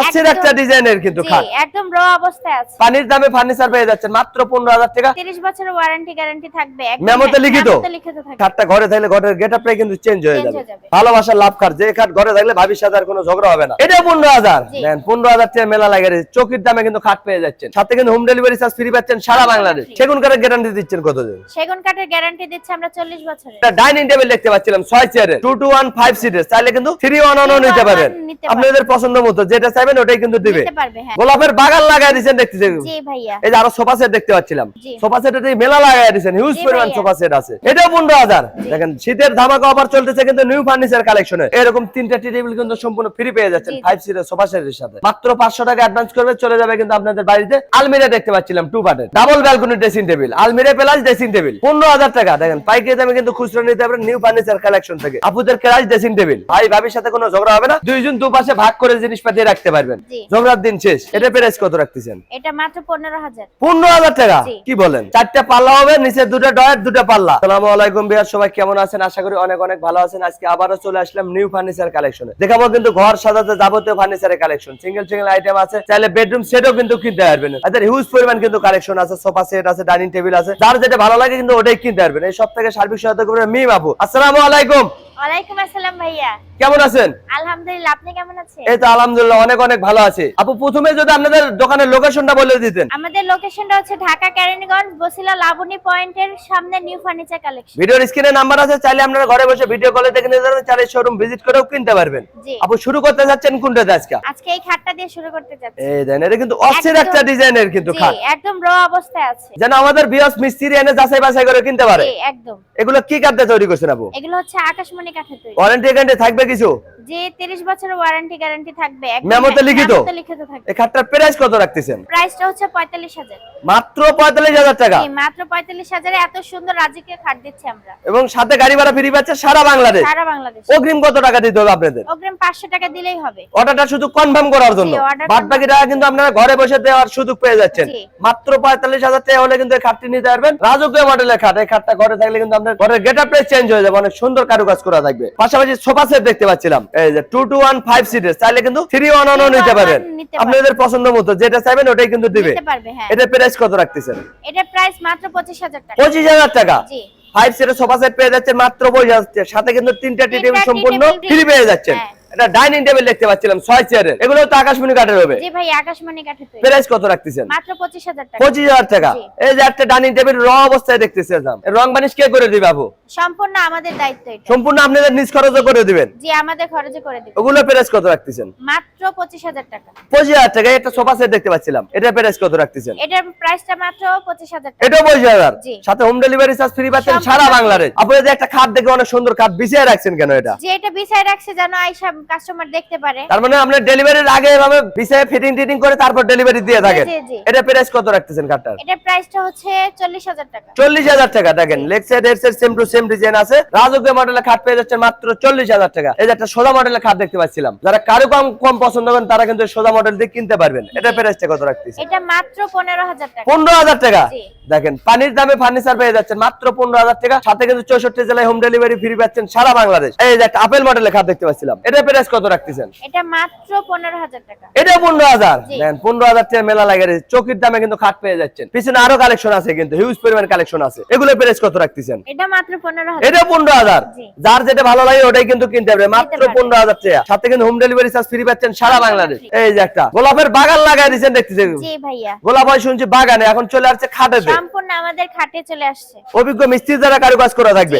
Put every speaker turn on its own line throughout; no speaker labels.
অস্থির একটা ডিজাইনের কিন্তু খাট।
একদম র অবস্থায় আছে।
পানির দামে ফার্নিচার পেয়ে যাচ্ছেন মাত্র পনেরো হাজার টাকা।
30 বছরের ওয়ারেন্টি গ্যারান্টি থাকবে। একদম
মেমোতে লিখিত? খাটটা ঘরে থাকলে ঘরের গেট আপটাই কিন্তু চেঞ্জ হয়ে যাবে।
হয়ে
ভালোবাসার লাভ খাট যে খাট ঘরে থাকলে ভাবির সাথে আর কোনো ঝগড়া হবে না। এটা পনেরো হাজার।
জি।
দেন পনেরো হাজার টাকা মেলা লাগে চকির দামে কিন্তু খাট পেয়ে যাচ্ছেন। সাথে কিন্তু হোম ডেলিভারি চার্জ ফ্রি পাচ্ছেন সারা বাংলাদেশ। সেগুন কাঠের গ্যারান্টি দিচ্ছেন কতদিন
সেগুন কাঠের গ্যারান্টি দিচ্ছে আমরা 40 বছরের
একটা ডাইনিং টেবিল দেখতে পাচ্ছিলাম ছয় চেয়ারে টু টু ওয়ান ফাইভ সিটের চাইলে কিন্তু থ্রি ওয়ান ওয়ানও
Three
নিতে
one
পারেন।
one নিতে পারবেন।
আপনাদের পছন্দ মতো যেটা চাইবেন ওটাই কিন্তু দিবে।
হ্যাঁ।
গোলাপের বাগান লাগাই দিচ্ছেন দেখতেছি।
জি ভাইয়া।
এই যে আরও সোফা সেট দেখতে পাচ্ছিলাম। সোফা এই মেলা লাগাই দিচ্ছেন হিউজ পরিমাণ সোফা সেট আছে। এটাও পনেরো হাজার। দেখেন শীতের ধামাকা অফার চলতেছে কিন্তু নিউ ফার্নিচার কালেকশনে এরকম তিনটা টি টেবিল কিন্তু সম্পূর্ণ ফ্রি পেয়ে যাচ্ছেন। ফাইভ সিটের সোফা সেটের সাথে। মাত্র পাঁচশো টাকা অ্যাডভান্স করবে চলে যাবে কিন্তু আপনাদের বাড়িতে। আলমিরা দেখতে পাচ্ছিলাম টু পার্টের ডাবল ব্যালকনি ড্রেসিং টেবিল আলমিরা প্লাস ড্রেসিং টেবিল পনেরো হাজার টাকা। দেখেন পাইকারি দামে কিন্তু খুচরো নিতে পারবেন নিউ ফার্নিচার কালেকশন থেকে। আপুদের ক্লাস ড্রেসিং টেবিল ভাই ভাবির সাথে কোনো ঝগড়া হবে না। দুইজন দুপাশে ভাগ করে জিনিসপাতি রাখতে পারবেন।
জি।
ঝগড়ার দিন শেষ। এটা প্রাইস কত রাখতেছেন?
এটা মাত্র 15000
পনেরো হাজার টাকা? কি বলেন? চারটা পাল্লা হবে নিচে দুটো ডয়ের দুটো পাল্লা। সালামু আলাইকুম সবাই কেমন আছেন? আশা করি অনেক অনেক ভালো আছেন। আজকে আবারও চলে আসলাম নিউ ফার্নিচার কালেকশনে দেখাবো কিন্তু ঘর সাজাতে যাবতীয় ফার্নিচারের কালেকশন সিঙ্গেল সিঙ্গেল আইটেম আছে। চাইলে বেডরুম সেটও কিন্তু কিনতে পারবেন। আচ্ছা হিউজ পরিমাণ কিন্তু কালেকশন আছে। সোফা সেট আছে ডাইনিং টেবিল আছে। যার যেটা ভালো লাগে কিন্তু ওটাই কিনতে পারবেন। এই সব থেকে সার্বিক সহায়তা করবেন। মি বাবু আসসালামু আলাইকুম।
ওয়ালাইকুম আসসালাম ভাইয়া।
কেমন আছেন?
আলহামদুলিল্লাহ আপনি কেমন আছেন?
এই তো আলহামদুলিল্লাহ অনেক অনেক ভালো আছে। আপু প্রথমে যদি আপনাদের দোকানের লোকেশনটা বলে দিতেন।
আমাদের লোকেশনটা হচ্ছে ঢাকা বসিলা লাবণী পয়েন্টের সামনে নিউ ফার্নিচার কালেকশন
ভিডিওর স্ক্রিনে নাম্বার আছে চাইলে আপনারা ঘরে বসে ভিডিও কলে দেখে নিতে পারবেন চাইলে শোরুম ভিজিট করেও কিনতে পারবেন। আপু শুরু করতে যাচ্ছেন কোনটাতে আজকে?
আজকে এই খাটটা দিয়ে শুরু করতে যাচ্ছি।
এই দেন এটা কিন্তু অস্থির একটা ডিজাইনের কিন্তু খাট।
একদম র অবস্থায় আছে।
যেন আমাদের বিয়স মিস্ত্রি এনে যাচাই বাছাই করে কিনতে পারে।
একদম।
এগুলো কি কাঠে তৈরি করছেন আপু?
এগুলো হচ্ছে আকাশমণি কাঠের তৈরি।
ওয়ারেন্টি গ্যারান্টি থাকবে কিছু?
যে 30 বছরের ওয়ারেন্টি গ্যারান্টি থাকবে
মেমোতে লিখিত?
মেমোতে লিখিত থাকবে।
এই খাটটার প্রাইস কত রাখতেছেন?
প্রাইসটা হচ্ছে 45000
মাত্র পঁয়তাল্লিশ হাজার টাকা?
জি মাত্র 45000 এ এত সুন্দর রাজকীয় খাট দিচ্ছি আমরা।
এবং সাথে গাড়ি ভাড়া ফ্রি পাচ্ছে সারা বাংলাদেশ?
সারা বাংলাদেশ।
অগ্রিম কত টাকা দিতে হবে আপনাদের?
অগ্রিম 500 টাকা দিলেই হবে।
অর্ডারটা শুধু কনফার্ম করার জন্য। বাদ বাকি টাকা কিন্তু আপনারা ঘরে বসে দেওয়ার সুযোগ পেয়ে যাচ্ছেন। মাত্র পঁয়তাল্লিশ হাজার টাকা হলে কিন্তু এই খাটটি নিতে পারবেন। রাজকীয় মডেলের খাট। এই খাটটা ঘরে থাকলে কিন্তু আপনার ঘরের আপটাই চেঞ্জ হয়ে যাবে। অনেক সুন্দর কারুকাজ করা থাকবে। পাশাপাশি সোফা সেট দেখতে পাচ্ছিলাম। এই যে টু টু ওয়ান ফাইভ সিটের চাইলে কিন্তু থ্রি ওয়ান ওয়ানও নিতে
পারবেন।
আপনাদের পছন্দ মতো যেটা চাইবেন ওটাই কিন্তু দিবে।
নিতে পারবে হ্যাঁ।
এটা প্রাইস কত রাখতেছেন?
এটা প্রাইস মাত্র 25000 টাকা।
পঁচিশ হাজার টাকা?
জি।
ফাইভ সিটের সোফা সেট পেয়ে যাচ্ছেন মাত্র পঁচিশ হাজার সাথে কিন্তু তিনটা সম্পূর্ণ ফ্রি পেয়ে যাচ্ছেন।
হ্যাঁ।
এটা ডাইনিং টেবিল দেখতে পাচ্ছিলাম ছয় চেয়ারের এগুলো তো আকাশমণি কাঠের হবে।
জি ভাই আকাশমণি কাঠের
প্রাইস কত রাখতেছেন?
মাত্র 25000 টাকা।
পঁচিশ হাজার টাকা। এই যে একটা ডাইনিং টেবিল র অবস্থায় দেখতেছি দাম রং বানিশ কে করে দিবে আপু?
সম্পূর্ণ আমাদের দায়িত্ব এটা।
সম্পূর্ণ আপনাদের নিজ খরচও করে দিবেন?
জি আমাদের খরচে করে দিবেন।
ওগুলো প্রাইস কত রাখতেছেন?
মাত্র 25000 টাকা।
পঁচিশ হাজার টাকা একটা সোফা সেট দেখতে পাচ্ছিলাম। এটা প্রাইস কত রাখতেছেন?
এটার প্রাইসটা মাত্র 25000 টাকা।
হাজার।
জি।
সাথে হোম ডেলিভারি চার্জ ফ্রি পাচ্ছেন সারা। বাংলাদেশ। আপনি যে একটা খাট দেখে অনেক সুন্দর খাট বিছিয়ে রাখছেন কেন এটা?
যে এটা বিছাই রাখছে আইসা কাস্টমার দেখতে পারে।
তার মানে আপনার ডেলিভারির আগে এভাবে বিছিয়ে ফিটিং টিটিং করে তারপর ডেলিভারি দিয়ে থাকেন। এটা প্রাইস কত রাখতেছেন
এটার প্রাইসটা হচ্ছে 40000 টাকা।
চল্লিশ হাজার টাকা দেখেন leg side head same to same design আছে। রাজকীয় মডেলের খাট পেয়ে যাচ্ছে মাত্র চল্লিশ হাজার টাকা। এই যে একটা সোজা মডেলের খাট দেখতে পাচ্ছিলাম। যারা কারও কম কম পছন্দ করেন তারা কিন্তু সোজা মডেল দিয়ে কিনতে পারবেন। এটা প্রাইসটা কত রাখতেছে
এটা মাত্র 15000 টাকা।
পনেরো হাজার টাকা? দেখেন পানির দামে ফার্নিচার পেয়ে যাচ্ছেন মাত্র পনেরো হাজার টাকা। সাথে কিন্তু চৌষট্টি জেলায় হোম ডেলিভারি ফ্রি পাচ্ছেন সারা বাংলাদেশ। এই যে একটা আপেল মডেলের খাট দেখতে পাচ্ছিলাম। এটা প্রাইস কত রাখতেছেন?
এটা মাত্র 15000 টাকা।
এটা পনেরো হাজার?
জি।
দেন পনেরো হাজার টাকা মেলা লাগে। চকির দামে কিন্তু খাট পেয়ে যাচ্ছেন। পিছনে আরও কালেকশন আছে কিন্তু হিউজ পরিমাণ কালেকশন আছে। এগুলো প্রাইস কত রাখতেছেন?
এটা মাত্র 15000
এটা পনেরো হাজার।
জি।
যার যেটা ভালো লাগে ওটাই কিন্তু কিনতে মাত্র
পারবে।
পনেরো হাজার টাকা। সাথে কিন্তু হোম ডেলিভারি চার্জ ফ্রি পাচ্ছেন সারা বাংলাদেশ। এই যে একটা। গোলাপের বাগান লাগাই দিচ্ছেন দেখতেছি
জি ভাইয়া।
গোলাপ হয় শুনছি বাগানে এখন চলে আসছে খাটেতে
সম্পূর্ণ আমাদের খাটে চলে আসছে।
অভিজ্ঞ মিস্ত্রি দ্বারা কারুকাজ করা থাকবে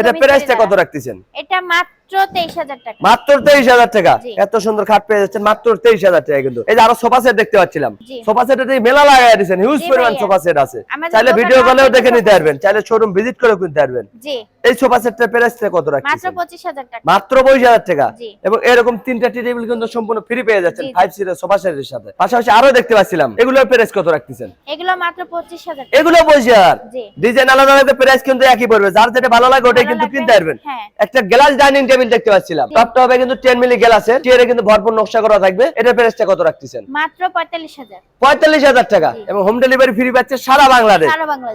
এটা প্রাইসটা কত রাখতেছেন?
এটা মাত্র 23000 টাকা।
মাত্র তেইশ হাজার টাকা? এত সুন্দর খাট পেয়ে যাচ্ছেন মাত্র তেইশ হাজার টাকা কিন্তু। এই যে আরও সোফা সেট দেখতে পাচ্ছিলাম। সোফা সেটের মেলা লাগাই দিচ্ছেন হিউজ পরিমাণ সোফা সেট আছে। চাইলে ভিডিও কলেও দেখে নিতে পারবেন চাইলে শোরুম ভিজিট করেও কিনতে পারবেন।
জি।
এই সোফা সেটটার প্রাইসটা কত
মাত্র 25000 টাকা।
মাত্র পঁচিশ হাজার টাকা? এবং এরকম তিনটা টি টেবিল কিন্তু সম্পূর্ণ ফ্রি পেয়ে যাচ্ছেন সোফা সেটের সাথে। পাশাপাশি আরও দেখতে পাচ্ছিলাম এগুলোর প্রাইস কত রাখতেছেন?
এগুলো মাত্র 25000 টাকা।
এগুলো পঁচিশ হাজার?
জি।
ডিজাইন আলাদা আলাদা প্রাইস কিন্তু একই পড়বে যার যেটা ভালো লাগে ওটাই কিন্তু কিনতে পারবেন।
হ্যাঁ।
একটা গ্লাস ডাইনিং টেবিল টেবিল দেখতে পাচ্ছিলাম। টপটা হবে কিন্তু টেন মিলি গেল আছে। চেয়ারে কিন্তু ভরপুর নকশা করা থাকবে। এটা প্রাইসটা কত রাখতেছেন?
মাত্র পঁয়তাল্লিশ হাজার।
পঁয়তাল্লিশ হাজার টাকা। এবং হোম ডেলিভারি ফ্রি পাচ্ছে সারা বাংলাদেশ।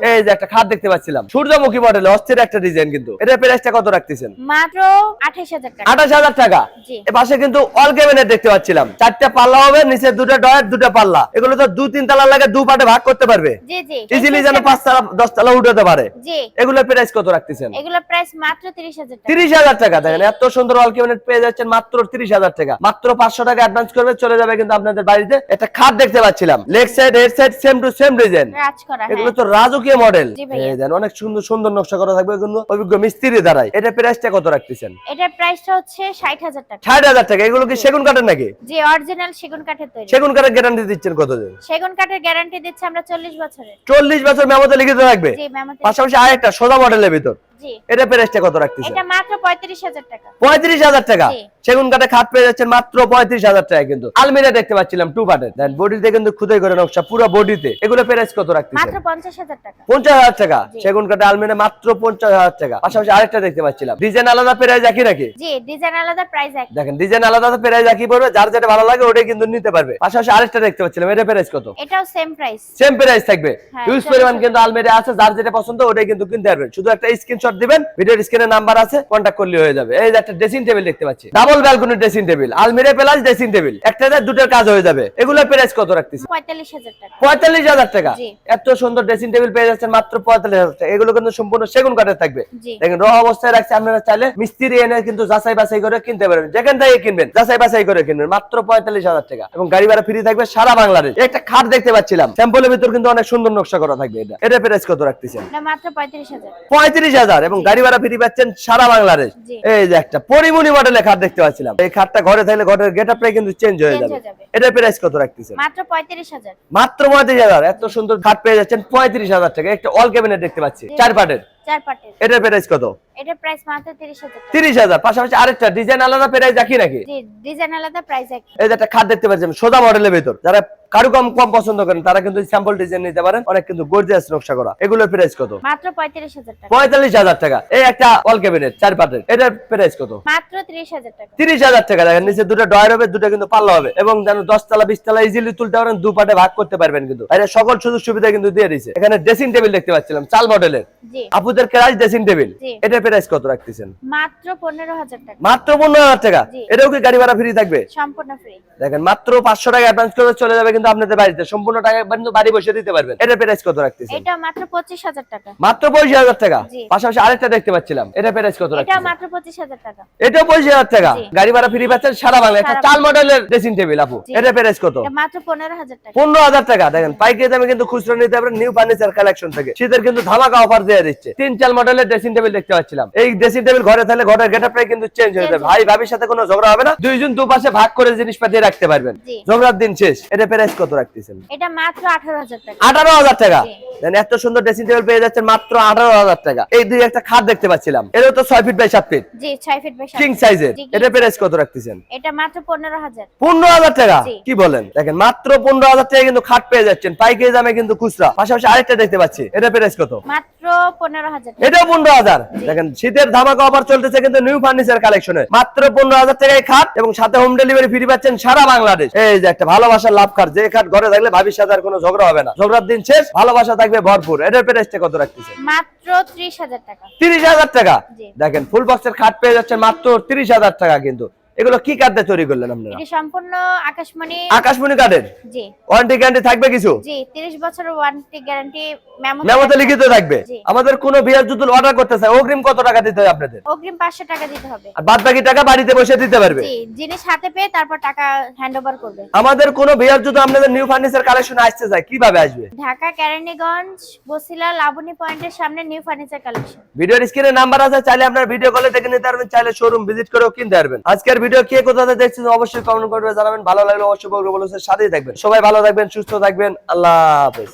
এই যে একটা খাট দেখতে পাচ্ছিলাম। সূর্যমুখী মডেল অস্থির একটা ডিজাইন কিন্তু। এটা প্রাইসটা কত রাখতেছেন?
মাত্র আঠাইশ হাজার টাকা।
আঠাশ হাজার টাকা।
জি।
এ পাশে কিন্তু অল ক্যাবিনেট দেখতে পাচ্ছিলাম। চারটা পাল্লা হবে নিচে দুটো ডয়ার দুটো পাল্লা। এগুলো তো দু তিন তালা লাগে দু পাটে ভাগ করতে পারবে।
জি জি।
ইজিলি যেন পাঁচ তালা দশ তালা উঠাতে পারে।
জি।
এগুলোর প্রাইস কত রাখতেছেন?
এগুলো প্রাইস মাত্র তিরিশ হাজার টাকা।
তিরিশ হাজার টাকা দেখেন এত সুন্দর অল ক্যাবিনেট পেয়ে যাচ্ছেন মাত্র তিরিশ হাজার টাকা। মাত্র পাঁচশো টাকা অ্যাডভান্স করবে চলে যাবে কিন্তু আপনাদের বাড়িতে। একটা খাট দেখতে পাচ্ছিলাম। Leg side head side same to same design এগুলো
হ্যাঁ।
তো রাজকীয় মডেল দেন অনেক সুন্দর সুন্দর নকশা করা থাকবে এগুলো অভিজ্ঞ মিস্ত্রি দ্বারাই। এটা প্রাইসটা কত রাখতেছেন?
এটার প্রাইসটা হচ্ছে ষাট হাজার টাকা।
ষাট হাজার টাকা। এগুলো কি সেগুন কাঠের নাকি?
জি অরিজিনাল সেগুন কাঠের তৈরি।
সেগুন কাঠের গ্যারান্টি দিচ্ছেন কতদিন
সেগুন কাঠের গ্যারান্টি দিচ্ছে আমরা চল্লিশ বছরের।
চল্লিশ বছর মেমোতে লিখিত থাকবে। পাশাপাশি আরেকটা সোজা মডেলের ভিতর। এটা প্রাইসটা কত রাখতেছেন?
এটা মাত্র পঁয়ত্রিশ হাজার টাকা।
পঁয়ত্রিশ হাজার টাকা? সেগুন কাঠে খাট পেয়ে যাচ্ছেন মাত্র পঁয়ত্রিশ হাজার টাকা কিন্তু। আলমিরা দেখতে পাচ্ছিলাম টু পার্টের দেন বডিতে কিন্তু খুদাই করে নকশা পুরো বডিতে। এগুলো প্রাইস কত রাখতেছেন?
মাত্র পঞ্চাশ হাজার টাকা।
পঞ্চাশ হাজার টাকা? সেগুন কাঠে আলমিরা মাত্র পঞ্চাশ হাজার টাকা। পাশাপাশি আরেকটা দেখতে পাচ্ছিলাম। ডিজাইন আলাদা প্রাইস একই নাকি?
জি ডিজাইন আলাদা প্রাইস এক
দেখেন ডিজাইন আলাদা প্রাইস একই পড়বে। যার যেটা ভালো লাগে ওটাই কিন্তু নিতে পারবে। পাশাপাশি আরেকটা দেখতে পাচ্ছিলাম এটা প্রাইস কত?
এটাও সেম প্রাইস
সেম প্রাইস থাকবে।
হ্যাঁ,
হিউজ
চল্লিশ
পরিমাণ কিন্তু আলমারি আছে যার যেটা পছন্দ ওটাই কিন্তু কিনতে পারবেন শুধু একটা স্ক্রিনশট দিবেন ভিডিওর স্ক্রিনে নাম্বার আছে কন্ট্যাক্ট করলে হয়ে যাবে। এই যে একটা ড্রেসিং টেবিল দেখতে পাচ্ছি। ডাবল ব্যালকনি ড্রেসিং টেবিল আলমিরা প্লাস ড্রেসিং টেবিল একটাতে দুটোর কাজ হয়ে যাবে। এগুলোর প্রাইস কত রাখতেছি
পঁয়তাল্লিশ হাজার টাকা।
পঁয়তাল্লিশ হাজার টাকা?
জি।
এত সুন্দর ড্রেসিং টেবিল পেয়ে যাচ্ছেন মাত্র পঁয়তাল্লিশ হাজার টাকা। এগুলো কিন্তু সম্পূর্ণ সেগুন কাঠের থাকবে। দেখেন র অবস্থায় রাখছে আপনারা চাইলে মিস্ত্রি এনে কিন্তু যাচাই বাছাই করে কিনতে পারবেন। যেখান থেকে কিনবেন যাচাই বাছাই করে কিনবেন। মাত্র পঁয়তাল্লিশ হাজার টাকা। এবং গাড়ি ভাড়া ফ্রি থাকবে সারা বাংলাদেশ। একটা খাট দেখতে পাচ্ছিলাম। স্যাম্পলের ভিতর কিন্তু অনেক সুন্দর নকশা করা থাকবে এটা। এটা প্রাইস কত রাখতেছেন?
এটা মাত্র পঁয়ত্রিশ হাজার।
পঁয়ত্রিশ হাজার। এবং গাড়ি ভাড়া ফ্রি পাচ্ছেন সারা বাংলাদেশ। এই যে একটা পরিমণি মডেলের খাট দেখতে পাচ্ছিলাম। এই খাটটা ঘরে থাকলে ঘরের গেট আপটাই কিন্তু চেঞ্জ হয়ে যাবে।
এটার
এটা প্রাইস কত রাখতেছেন?
মাত্র পঁয়ত্রিশ হাজার।
মাত্র পঁয়ত্রিশ হাজার। এত সুন্দর খাট পেয়ে যাচ্ছেন পঁয়ত্রিশ হাজার টাকা। একটা অল ক্যাবিনেট দেখতে পাচ্ছি। চার পাটের।
চার পাটের।
এটার প্রাইস কত?
এটার প্রাইস মাত্র তিরিশ হাজার টাকা।
তিরিশ হাজার পাশাপাশি আরেকটা ডিজাইন আলাদা প্রাইস একই নাকি?
জি ডিজাইন আলাদা প্রাইস এক
এই যে একটা খাট দেখতে পাচ্ছেন সোজা মডেলের ভেতর। যারা কারু কম কম পছন্দ করেন তারা কিন্তু স্যাম্পল ডিজাইন নিতে পারেন। অনেক কিন্তু গর্জিয়াস নকশা করা। এগুলোর প্রাইস কত?
মাত্র টাকা।
পঁয়তাল্লিশ হাজার টাকা। এই একটা অল ক্যাবিনেট চার পাটের। এটার প্রাইস কত?
মাত্র ত্রিশ হাজার টাকা।
তিরিশ হাজার টাকা। দেখেন নিচে দুটো ডয়ার হবে দুটো কিন্তু পাল্লা হবে। এবং যেন দশ তলা বিশ তলা ইজিলি তুলতে পারেন দু পাটে ভাগ করতে পারবেন কিন্তু। আর সকল সুযোগ সুবিধা কিন্তু দিয়ে দিচ্ছে এখানে ড্রেসিং টেবিল দেখতে পাচ্ছিলাম চাল মডেলের
জি।
Crush dressing table. এটার প্রাইস কত রাখতেছেন?
মাত্র পনেরো হাজার টাকা।
মাত্র পনেরো হাজার টাকা? এটাও কি গাড়ি ভাড়া ফ্রি থাকবে?
সম্পূর্ণ ফ্রি
দেখেন মাত্র পাঁচশো টাকা অ্যাডভান্স করে চলে যাবে কিন্তু আপনাদের বাড়িতে। সম্পূর্ণ টাকা কিন্তু বাড়ি বসে দিতে পারবেন। এটার প্রাইস কত রাখতেছেন?
এটা মাত্র পঁচিশ হাজার টাকা।
মাত্র পঁচিশ হাজার টাকা? পাশাপাশি আরেকটা দেখতে পাচ্ছিলাম। এটা প্রাইস কত
এটা মাত্র পঁচিশ হাজার টাকা।
এটাও পঁচিশ হাজার টাকা? গাড়ি ভাড়া ফ্রি পাচ্ছেন সারা বাংলা একটা চাল মডেলের ড্রেসিং টেবিল আপু। এটা প্রাইস কত?
এটা মাত্র পনেরো হাজার টাকা।
পনেরো হাজার টাকা। দেখেন পাইকারি দামে কিন্তু খুচরো নিতে পারবেন নিউ ফার্নিচার কালেকশন থেকে। শীতের কিন্তু ধামাকা অফার দিয়ে দিচ্ছে। তিন চাল মডেলের ড্রেসিং টেবিল দেখতে পাচ্ছিলাম। এই ড্রেসিং টেবিল ঘরে থাকলে ঘরের গেট প্রায় কিন্তু চেঞ্জ হয়ে যাবে। ভাই ভাবির সাথে কোনো ঝগড়া হবে না? দুইজন দুপাশে ভাগ করে জিনিসপাতি রাখতে পারবেন। ঝগড়ার দিন শেষ। এটা প্রাইস কত রাখতেছেন?
এটা মাত্র আঠারো হাজার টাকা।
আঠারো হাজার টাকা। দেন এত সুন্দর ড্রেসিং টেবিল পেয়ে যাচ্ছেন মাত্র আঠারো হাজার টাকা। এই দুই একটা খাট দেখতে পাচ্ছিলাম। এটাও তো ছয় ফিট বাই সাত ফিট
জি ছয় ফিট বাই সাত
কিং সাইজের এটা প্রাইস কত রাখতেছেন?
এটা মাত্র পনেরো হাজার।
পনেরো হাজার টাকা? কি বলেন? দেখেন মাত্র পনেরো হাজার টাকা কিন্তু খাট পেয়ে যাচ্ছেন। পাইকারি দামে কিন্তু খুচরা। পাশাপাশি আরেকটা দেখতে পাচ্ছি। এটা প্রাইস কত?
মাত্র পনেরো
এটাও পনেরো হাজার। দেখেন শীতের ধামাকা অফার চলতেছে কিন্তু নিউ ফার্নিচার কালেকশনে মাত্র পনেরো হাজার টাকায় খাট এবং সাথে হোম ডেলিভারি ফ্রি পাচ্ছেন সারা বাংলাদেশ। এই যে একটা ভালোবাসার লাভ খাট যে খাট ঘরে থাকলে ভাবির সাথে আর কোনো ঝগড়া হবে না। ঝগড়ার দিন শেষ ভালোবাসা থাকবে ভরপুর। এটার প্রাইসটা কত রাখতেছে
মাত্র ত্রিশ হাজার টাকা।
তিরিশ হাজার টাকা? দেখেন ফুল বক্সের খাট পেয়ে যাচ্ছেন মাত্র তিরিশ হাজার টাকা কিন্তু। এগুলো কি কাঠ দিয়ে তৈরি করলেন আপনারা?
এটি সম্পূর্ণ আকাশমণি
আকাশমণি কাঠের?
জি।
ওয়ারেন্টি গ্যারান্টি থাকবে কিছু?
জি তিরিশ বছর ওয়ারেন্টি গ্যারান্টি
মেমোতে লিখিত থাকবে। আমাদের কোনো বিয়ার যদি অর্ডার করতে চাই অগ্রিম কত টাকা দিতে আপনাদের?
অগ্রিম পাঁচশো টাকা দিতে হবে।
আর বাদ বাকি টাকা বাড়িতে বসে দিতে পারবে।
জি জিনিস হাতে পেয়ে তারপর টাকা হ্যান্ড করবে।
আমাদের কোনো বিয়ার যদি আপনাদের নিউ ফার্নিচার কালেকশন আসতে চায় কীভাবে আসবে?
ঢাকা কেরানীগঞ্জ বসিলা লাবণী পয়েন্টের সামনে নিউ ফার্নিচার কালেকশন
ভিডিওর স্ক্রিনে নাম্বার আছে চাইলে আপনার ভিডিও কলে দেখে নিতে পারবেন চাইলে শোরুম ভিজিট করেও কিনতে পারবেন। আজকের ভিডিও কে কোথাতে দেখছেন অবশ্যই কমেন্ট করে জানাবেন। ভালো লাগলে অবশ্যই সাথেই থাকবেন। সবাই ভালো থাকবেন সুস্থ থাকবেন। আল্লাহ হাফেজ।